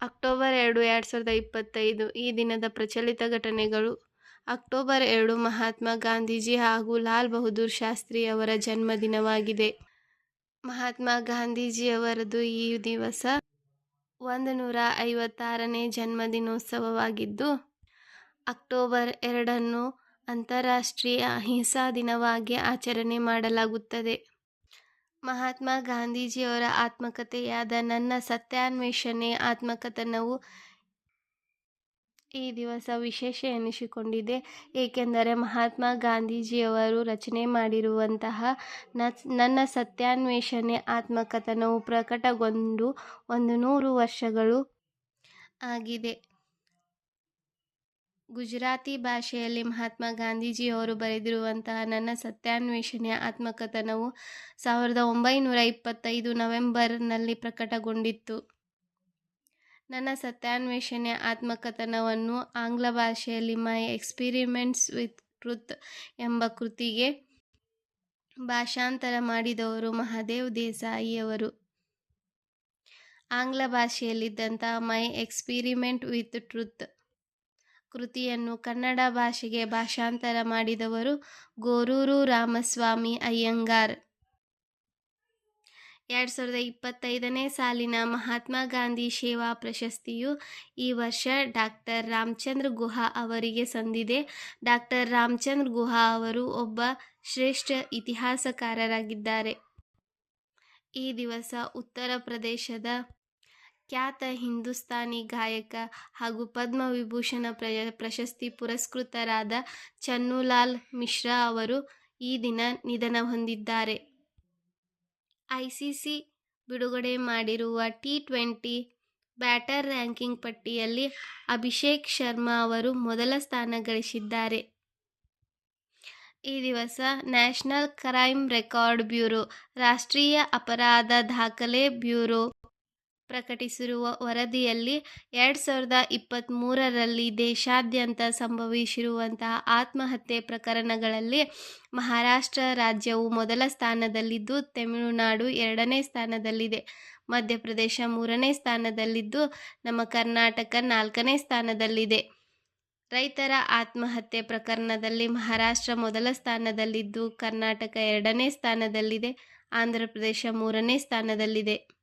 October ಎರಡು ಎರಡು ಸಾವಿರದ ಇಪ್ಪತ್ತೈದು, ಈ ದಿನದ ಪ್ರಚಲಿತ ಘಟನೆಗಳು. ಅಕ್ಟೋಬರ್ ಎರಡು, ಮಹಾತ್ಮ ಗಾಂಧೀಜಿ ಹಾಗೂ ಲಾಲ್ ಬಹದ್ದೂರ್ ಶಾಸ್ತ್ರಿ ಅವರ ಜನ್ಮದಿನವಾಗಿದೆ. ಮಹಾತ್ಮ ಗಾಂಧೀಜಿಯವರದು ಈ ದಿವಸ ಒಂದು ನೂರ ಐವತ್ತಾರನೇ ಜನ್ಮದಿನೋತ್ಸವವಾಗಿದ್ದು, ಅಕ್ಟೋಬರ್ ಎರಡನ್ನು ಅಂತಾರಾಷ್ಟ್ರೀಯ ಅಹಿಂಸಾ ದಿನವಾಗಿ ಆಚರಣೆ ಮಾಡಲಾಗುತ್ತದೆ. ಮಹಾತ್ಮ ಗಾಂಧೀಜಿಯವರ ಆತ್ಮಕಥೆಯಾದ ನನ್ನ ಸತ್ಯಾನ್ವೇಷಣೆ, ಆತ್ಮಕಥನವು ಈ ದಿವಸ ವಿಶೇಷ ಎನಿಸಿಕೊಂಡಿದೆ. ಏಕೆಂದರೆ ಮಹಾತ್ಮ ಗಾಂಧೀಜಿಯವರು ರಚನೆ ಮಾಡಿರುವಂತಹ ನನ್ನ ಸತ್ಯಾನ್ವೇಷಣೆ, ಆತ್ಮಕಥನವು ಪ್ರಕಟಗೊಂಡು ಒಂದು ನೂರು ವರ್ಷಗಳು ಆಗಿದೆ. ಗುಜರಾತಿ ಭಾಷೆಯಲ್ಲಿ ಮಹಾತ್ಮ ಗಾಂಧೀಜಿಯವರು ಬರೆದಿರುವಂತಹ ನನ್ನ ಸತ್ಯಾನ್ವೇಷಣೆಯ ಆತ್ಮಕಥನವು ಸಾವಿರದ ಒಂಬೈನೂರ ಇಪ್ಪತ್ತೈದು ನವೆಂಬರ್ನಲ್ಲಿ ಪ್ರಕಟಗೊಂಡಿತ್ತು. ನನ್ನ ಸತ್ಯಾನ್ವೇಷಣೆಯ ಆತ್ಮಕಥನವನ್ನು ಆಂಗ್ಲ ಭಾಷೆಯಲ್ಲಿ ಮೈ ಎಕ್ಸ್ಪಿರಿಮೆಂಟ್ಸ್ ವಿತ್ ಟ್ರುತ್ ಎಂಬ ಕೃತಿಗೆ ಭಾಷಾಂತರ ಮಾಡಿದವರು ಮಹಾದೇವ್ ದೇಸಾಯಿಯವರು. ಆಂಗ್ಲ ಭಾಷೆಯಲ್ಲಿದ್ದಂತಹ ಮೈ ಎಕ್ಸ್ಪಿರಿಮೆಂಟ್ ವಿತ್ ಟ್ರುತ್ ಕೃತಿಯನ್ನು ಕನ್ನಡ ಭಾಷೆಗೆ ಭಾಷಾಂತರ ಮಾಡಿದವರು ಗೋರೂರು ರಾಮಸ್ವಾಮಿ ಅಯ್ಯಂಗಾರ್. ಎರಡು ಸಾವಿರದ ಇಪ್ಪತ್ತೈದನೇ ಸಾಲಿನ ಮಹಾತ್ಮ ಗಾಂಧಿ ಸೇವಾ ಪ್ರಶಸ್ತಿಯು ಈ ವರ್ಷ ಡಾಕ್ಟರ್ ರಾಮಚಂದ್ರ ಗುಹಾ ಅವರಿಗೆ ಸಂದಿದೆ. ಡಾಕ್ಟರ್ ರಾಮಚಂದ್ರ ಗುಹಾ ಅವರು ಒಬ್ಬ ಶ್ರೇಷ್ಠ ಇತಿಹಾಸಕಾರರಾಗಿದ್ದಾರೆ. ಈ ದಿವಸ ಉತ್ತರ ಪ್ರದೇಶದ ಖ್ಯಾತ ಹಿಂದೂಸ್ತಾನಿ ಗಾಯಕ ಹಾಗೂ ಪದ್ಮವಿಭೂಷಣ ವಿಭೂಷಣ ಪ್ರಶಸ್ತಿ ಪುರಸ್ಕೃತರಾದ ಚನ್ನುಲಾಲ್ ಮಿಶ್ರಾ ಅವರು ಈ ದಿನ ನಿಧನ ಹೊಂದಿದ್ದಾರೆ. ಐಸಿಸಿ ಬಿಡುಗಡೆ ಮಾಡಿರುವ ಟಿ ಟ್ವೆಂಟಿ ಬ್ಯಾಟರ್ ರ್ಯಾಂಕಿಂಗ್ ಪಟ್ಟಿಯಲ್ಲಿ ಅಭಿಷೇಕ್ ಶರ್ಮಾ ಅವರು ಮೊದಲ ಸ್ಥಾನ ಗಳಿಸಿದ್ದಾರೆ. ಈ ದಿವಸ ನ್ಯಾಷನಲ್ ಕ್ರೈಮ್ ರೆಕಾರ್ಡ್ ಬ್ಯೂರೋ, ರಾಷ್ಟ್ರೀಯ ಅಪರಾಧ ದಾಖಲೆ ಬ್ಯೂರೋ ಪ್ರಕಟಿಸಿರುವ ವರದಿಯಲ್ಲಿ ಎರಡು ಸಾವಿರದ ಇಪ್ಪತ್ತ್ಮೂರರಲ್ಲಿ ದೇಶಾದ್ಯಂತ ಸಂಭವಿಸಿರುವಂತಹ ಆತ್ಮಹತ್ಯೆ ಪ್ರಕರಣಗಳಲ್ಲಿ ಮಹಾರಾಷ್ಟ್ರ ರಾಜ್ಯವು ಮೊದಲ ಸ್ಥಾನದಲ್ಲಿದ್ದು, ತಮಿಳುನಾಡು ಎರಡನೇ ಸ್ಥಾನದಲ್ಲಿದೆ. ಮಧ್ಯಪ್ರದೇಶ ಮೂರನೇ ಸ್ಥಾನದಲ್ಲಿದ್ದು, ನಮ್ಮ ಕರ್ನಾಟಕ ನಾಲ್ಕನೇ ಸ್ಥಾನದಲ್ಲಿದೆ. ರೈತರ ಆತ್ಮಹತ್ಯೆ ಪ್ರಕರಣದಲ್ಲಿ ಮಹಾರಾಷ್ಟ್ರ ಮೊದಲ ಸ್ಥಾನದಲ್ಲಿದ್ದು, ಕರ್ನಾಟಕ ಎರಡನೇ ಸ್ಥಾನದಲ್ಲಿದೆ. ಆಂಧ್ರ ಪ್ರದೇಶ ಮೂರನೇ ಸ್ಥಾನದಲ್ಲಿದೆ.